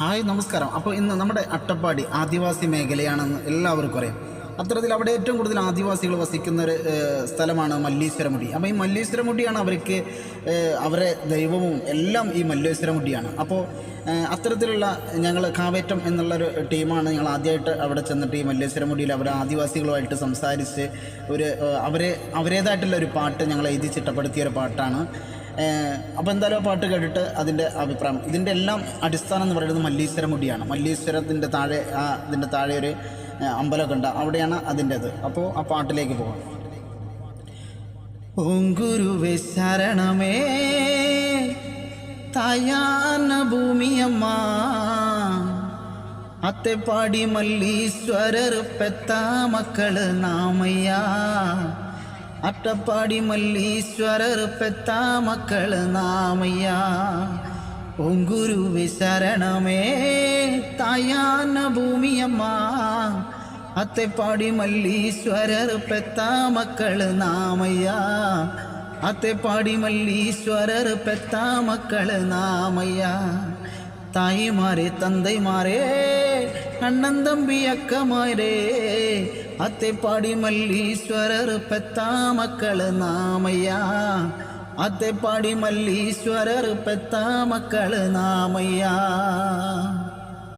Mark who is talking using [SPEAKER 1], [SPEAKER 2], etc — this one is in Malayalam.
[SPEAKER 1] ഹായ് നമസ്കാരം. അപ്പോൾ ഇന്ന് നമ്മുടെ അട്ടപ്പാടി ആദിവാസി മേഖലയാണെന്ന് എല്ലാവർക്കും അറിയാം. അത്തരത്തിൽ അവിടെ ഏറ്റവും കൂടുതൽ ആദിവാസികൾ വസിക്കുന്ന ഒരു സ്ഥലമാണ് മല്ലീശ്വരമുടി. അപ്പോൾ ഈ മല്ലീശ്വരമുടിയാണ് അവർക്ക് അവരെ ദൈവവും എല്ലാം ഈ മല്ലേശ്വരമുടിയാണ്. അപ്പോൾ അത്തരത്തിലുള്ള ഞങ്ങൾ കാവേറ്റം എന്നുള്ളൊരു ടീമാണ് ഞങ്ങൾ ആദ്യമായിട്ട് അവിടെ ചെന്നിട്ട് ഈ മല്ലേശ്വരമുടിയിൽ അവരെ ആദിവാസികളുമായിട്ട് സംസാരിച്ച് ഒരു അവരെ അവരേതായിട്ടുള്ള ഒരു പാട്ട് ഞങ്ങൾ എഴുതി ചിട്ടപ്പെടുത്തിയ ഒരു പാട്ടാണ്. അപ്പോൾ എന്തായാലും പാട്ട് കേട്ടിട്ട് അതിന്റെ അഭിപ്രായം. ഇതിന്റെ എല്ലാം അടിസ്ഥാനം എന്ന് പറയുന്നത് മല്ലീശ്വരമുടിയാണ് മല്ലീശ്വരത്തിന്റെ താഴെ ആ ഇതിന്റെ താഴെ ഒരു അമ്പലമൊക്കെ ഉണ്ട്. അവിടെയാണ് അതിന്റെത് അപ്പോൾ ആ പാട്ടിലേക്ക് പോകാം. ഓം ഗുരുവേ ശരണമേ തായാന ഭൂമിയമ്മ അത്തെപ്പാടി മല്ലീശ്വരർ പെത്ത മക്കൾ നാമയ്യ. അട്ടപ്പാടി മല്ലീശ്വരർ പെത്ത മക്കള് നാമയ്യ ഓം ഗുരുവേ ശരണമേ തായാന ഭൂമിയമ്മ അത്തെപ്പാടി മല്ലീശ്വരർ പെത്ത മക്കള് നാമയ്യ അത്തെപ്പാടി മല്ലീശ്വരർ പെത്ത മക്കള് നാമയ്യ തായിമാരെ തന്തൈമാരെ അണ്ണൻ തമ്പി അക്കമാരെ അത്തെപ്പാടി മല്ലീശ്വരർ പെത്ത മക്കള് നാമയ്യ അത്തെപ്പാടി മല്ലീശ്വരർ പെത്ത മക്കള് നാമയ്യ